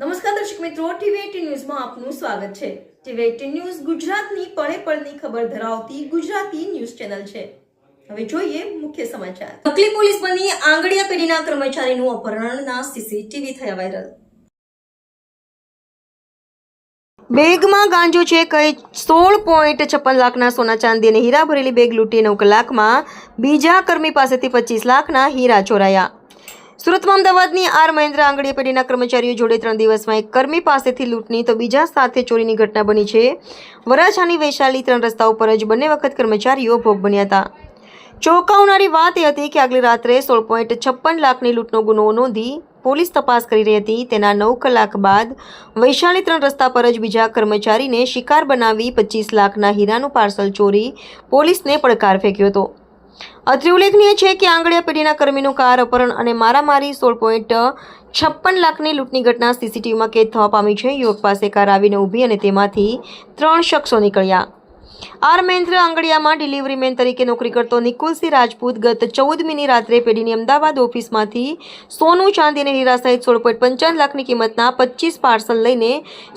નમસ્કાર દર્શક મિત્રો ટીવી ન્યૂઝમાં આપનું સ્વાગત છે. ટીવી એટીન ન્યૂઝ ગુજરાતની પળે પળની ખબર ધરાવતી ગુજરાતી ન્યૂઝ ચેનલ છે. હવે જોઈએ મુખ્ય સમાચાર. નકલી પોલીસ બની આંગડિયા પેઢીના કર્મચારીનું અપહરણના સીસીટીવી થયા વાયરલ. બેગમાં ગાંજો છે કઈ સોળ પોઈન્ટ છપ્પન લાખના સોના ચાંદી અને હીરા ભરેલી બેગ લૂંટી નવ કલાકમાં બીજા કર્મી પાસેથી પચીસ લાખના હીરા ચોરાયા. સુરતમાં અમદાવાદની આર મહેન્દ્ર આંગડીયા પેઢીના કર્મચારીઓ જોડે ત્રણ દિવસમાં એક કર્મી પાસેથી લૂંટની તો બીજા સાથે ચોરીની ઘટના બની છે. વરાછાની વૈશાલી ત્રણ રસ્તા ઉપર જ બંને વખત કર્મચારીઓ ભોગ બન્યા હતા. ચોંકાવનારી વાત એ હતી કે આગલી રાત્રે સોળ પોઈન્ટ છપ્પન લાખની લૂંટનો ગુનો નોંધી પોલીસ તપાસ કરી રહી હતી. તેના નવ કલાક બાદ વૈશાલી ત્રણ રસ્તા પર જ બીજા કર્મચારીને શિકાર બનાવી પચીસ લાખના હીરાનું પાર્સલ ચોરી પોલીસને પડકાર ફેંક્યો હતો. અત્રે ઉલ્લેખનીય છે કે આંગળીયા પેઢીના કર્મીનું કાર અપહરણ અને મારામારી સોળ પોઈન્ટ છપ્પન લાખની લૂંટની ઘટના સીસીટીવીમાં કેદ થવા પામી છે. યુવક પાસે કાર આવીને ઊભી અને તેમાંથી ત્રણ શખ્સો નીકળ્યા. આર મહેન્દ્ર આંગડિયામાં ડિલિવરી મેન તરીકે નોકરી કરતો નિકુલસિંહ રાજપૂત ગત ચૌદમીની રાત્રે પેઢીની અમદાવાદ ઓફિસમાંથી સોનું ચાંદી અને હીરા સહિત સોળ પોઈન્ટ પંચાવન લાખની કિંમતના પચીસ પાર્સલ લઈને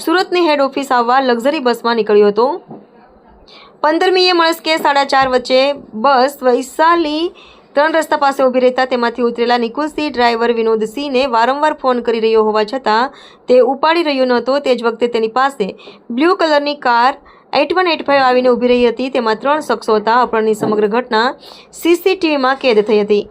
સુરતની હેડ ઓફિસ આવવા લક્ઝરી બસમાં નીકળ્યો હતો. પંદરમીએ મળસ્કે સાડા ચાર વચ્ચે બસ વૈશાલી ત્રણ રસ્તા પાસે ઊભી રહેતા તેમાંથી ઉતરેલા નિકુલસિંહ ડ્રાઈવર વિનોદસિંહને વારંવાર ફોન કરી રહ્યો હોવા છતાં તે ઉપાડી રહ્યો નહોતો. તે જ વખતે તેની પાસે બ્લુ કલરની car eight one eight five આવીને ઊભી રહી હતી. તેમાં ત્રણ શખ્સો હતા. અપહરણની સમગ્ર ઘટના સીસીટીવીમાં કેદ થઈ હતી.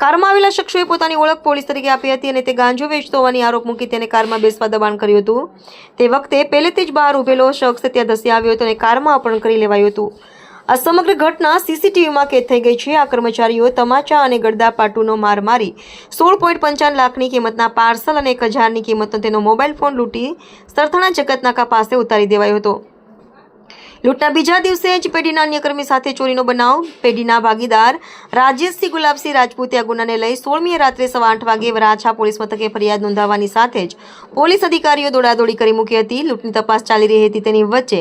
કારમાં આવેલા શખ્સોએ પોતાની ઓળખ પોલીસ તરીકે આપી હતી અને તે ગાંજો વેચતો હોવાની આરોપ મૂકી તેને કારમાં બેસવા દબાણ કર્યું હતું. તે વખતે પહેલેથી જ બહાર ઊભેલો શખ્સ ત્યાં ધસી આવ્યો હતો અને કારમાં અપહરણ કરી લેવાયું હતું. આ સમગ્ર ઘટના સીસીટીવીમાં કેદ થઈ ગઈ છે. આ કર્મચારીઓ તમાચા અને ગડદા પાટુનો માર મારી સોળ પોઈન્ટ પંચાવન લાખની કિંમતના પાર્સલ અને એક હજારની કિંમતનો તેનો મોબાઈલ ફોન લૂંટી સરથાણા જગતનાકા પાસે ઉતારી દેવાયો હતો. લૂંટના બીજા દિવસે જ પેઢીના અન્ય કર્મી સાથે ચોરીનો બનાવ. પેઢીના ભાગીદાર રાજેશસિંહ ગુલાબસિંહ રાજપૂતે આ ગુનાને લઈ સોળમીએ રાત્રે સવા આઠ વાગે વરાછા પોલીસ મથકે ફરિયાદ નોંધાવવાની સાથે જ પોલીસ અધિકારીઓ દોડાદોડી કરી મૂકી હતી. લૂંટની તપાસ ચાલી રહી હતી તેની વચ્ચે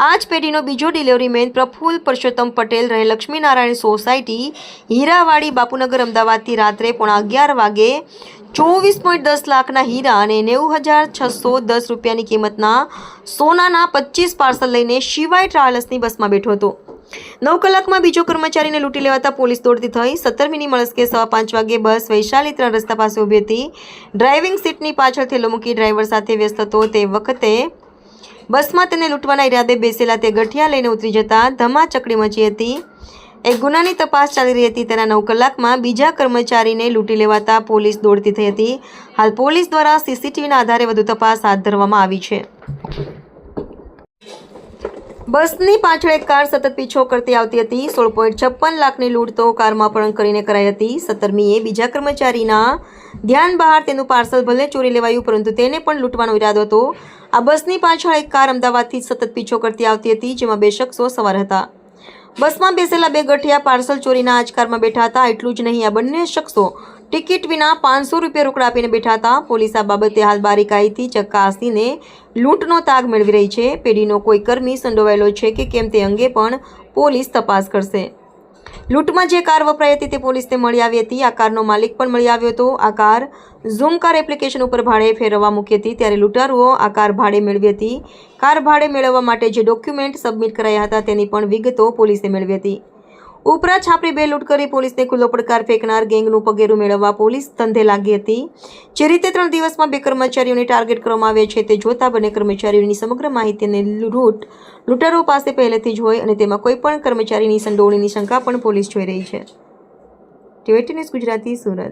આ જ પેઢીનો બીજો ડિલિવરી મેન પ્રફુલ્લ પરસોત્તમ પટેલ રહે લક્ષ્મીનારાયણ સોસાયટી હીરાવાડી બાપુનગર અમદાવાદથી રાત્રે પોણા અગિયાર વાગે ચોવીસ પોઈન્ટ દસ લાખના હીરા અને નેવું હજાર છસો દસ રૂપિયાની કિંમતના સોનાના પચીસ પાર્સલ લઈને શિવાય ટ્રાવેલ્સની બસમાં બેઠો હતો. નવ કલાકમાં બીજો કર્મચારીને લૂંટી લેવાતા પોલીસ દોડતી થઈ સત્તરમીની મળસ્કે સવા પાંચ વાગે બસ વૈશાલી ત્રણ રસ્તા પાસે ઊભી હતી. ડ્રાઇવિંગ સીટની પાછળ થેલો મૂકી ડ્રાઈવર સાથે વ્યસ્ત હતો. તે વખતે બસમાં તેને લૂંટવાના ઈરાદે બેસેલા તે ગઠિયા લઈને ઉતરી જતા ધમાચકડી મચી હતી. એક ગુનાની તપાસ ચાલી રહી હતી. તેના નવ કલાકમાં બીજા કર્મચારીને લૂંટી લેવાતા પોલીસ દોડતી થઈ હતી. હાલ પોલીસ દ્વારા સીસીટીવીના આધારે વધુ તપાસ હાથ ધરવામાં આવી છે. બસની પાછળ એક કાર સતત પીછો કરતી આવતી હતી. સોળ પોઈન્ટ છપ્પન લાખની લૂંટ તો કારમાં પણ કરીને કરાઈ હતી. સત્તરમીએ બીજા કર્મચારીના ધ્યાન બહાર તેનું પાર્સલ ભલે ચોરી લેવાયું, પરંતુ તેને પણ લૂંટવાનો ઈરાદો હતો. આ બસની પાછળ એક કાર અમદાવાદથી સતત પીછો કરતી આવતી હતી, જેમાં બે શખ્સો સવાર હતા. બસમાં બેસેલા બે ગઠિયા પાર્સલ ચોરીના આજ કારમાં બેઠા હતા. એટલું જ નહીં, આ બંને શખ્સો ટિકિટ વિના પાંચસો રૂપિયા રોકડા આપીને બેઠા હતા પોલીસ આ બાબતે હાલ બારીકાઈથી ચકાસીને લૂંટનો તાગ મેળવી રહી છે. પેઢીનો કોઈ કર્મી સંડોવાયેલો છે કે કેમ તે અંગે પણ પોલીસ તપાસ કરશે. લૂંટમાં જે કાર વપરાઈ હતી તે પોલીસને મળી આવી હતી. આ કારનો માલિક પણ મળી આવ્યો હતો. આ કાર ઝૂમ કાર એપ્લિકેશન ઉપર ભાડે ફેરવવા મૂકી હતી. ત્યારે લૂંટારુઓ આ કાર ભાડે મેળવી હતી. કાર ભાડે મેળવવા માટે જે ડોક્યુમેન્ટ સબમિટ કરાયા હતા તેની પણ વિગતો પોલીસે મેળવી હતી. ઉપરા છાપરી બે લૂંટ કરી પોલીસને ખુલ્લો પડકાર ફેંકનાર ગેંગનું પગેરું મેળવવા પોલીસ ધંધે લાગી હતી. જે રીતે ત્રણ દિવસમાં બે કર્મચારીઓને ટાર્ગેટ કરવામાં આવ્યા છે, તે જોતા બંને કર્મચારીઓની સમગ્ર માહિતી અને લૂંટ લૂંટારો પાસે પહેલેથી જ હોય અને તેમાં કોઈપણ કર્મચારીની સંડોવણીની શંકા પણ પોલીસ જોઈ રહી છે. ટીવેટી ન્યૂઝ ગુજરાતી સુરત.